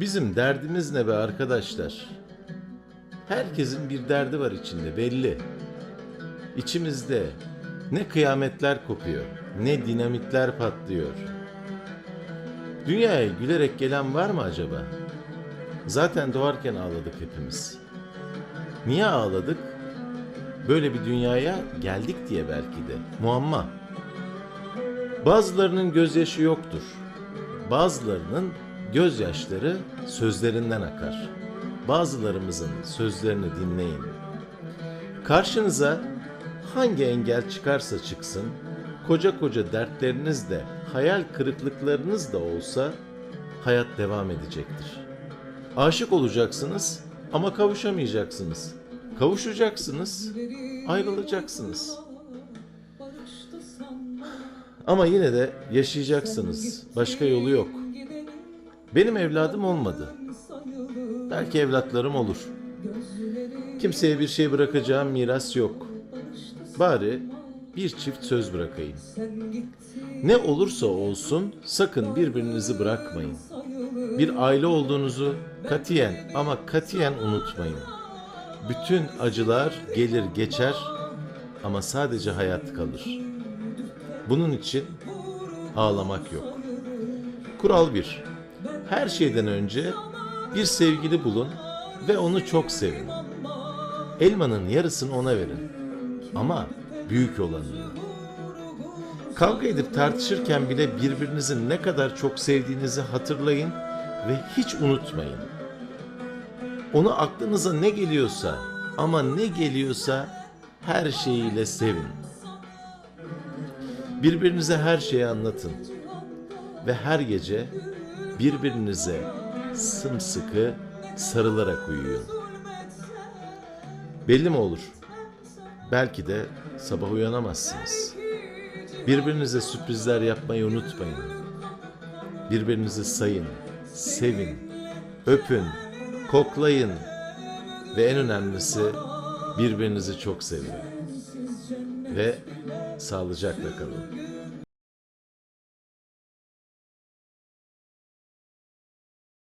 Bizim derdimiz ne be arkadaşlar? Herkesin bir derdi var içinde belli. İçimizde ne kıyametler kopuyor, ne dinamitler patlıyor. Dünyaya gülerek gelen var mı acaba? Zaten doğarken ağladık hepimiz. Niye ağladık? Böyle bir dünyaya geldik diye belki de. Muamma. Bazılarının gözyaşı yoktur. Bazılarının gözyaşları sözlerinden akar. Bazılarımızın sözlerini dinleyin. Karşınıza hangi engel çıkarsa çıksın, koca koca dertleriniz de, hayal kırıklıklarınız da olsa hayat devam edecektir. Aşık olacaksınız ama kavuşamayacaksınız. Kavuşacaksınız, ayrılacaksınız. Ama yine de yaşayacaksınız. Başka yolu yok. Benim evladım olmadı. Belki evlatlarım olur. Kimseye bir şey bırakacağım miras yok. Bari bir çift söz bırakayım. Ne olursa olsun sakın birbirinizi bırakmayın. Bir aile olduğunuzu katiyen ama katiyen unutmayın. Bütün acılar gelir geçer ama sadece hayat kalır. Bunun için ağlamak yok. Kural 1. Her şeyden önce bir sevgili bulun ve onu çok sevin. Elmanın yarısını ona verin. Ama büyük olanını. Kavga edip tartışırken bile birbirinizin ne kadar çok sevdiğinizi hatırlayın ve hiç unutmayın. Onu aklınıza ne geliyorsa ama ne geliyorsa her şeyiyle sevin. Birbirinize her şeyi anlatın ve her gece birbirinize sımsıkı sarılarak uyuyun. Belli mi olur? Belki de sabah uyanamazsınız. Birbirinize sürprizler yapmayı unutmayın. Birbirinizi sayın, sevin, öpün, koklayın ve en önemlisi birbirinizi çok sevin. Ve sağlıcakla kalın.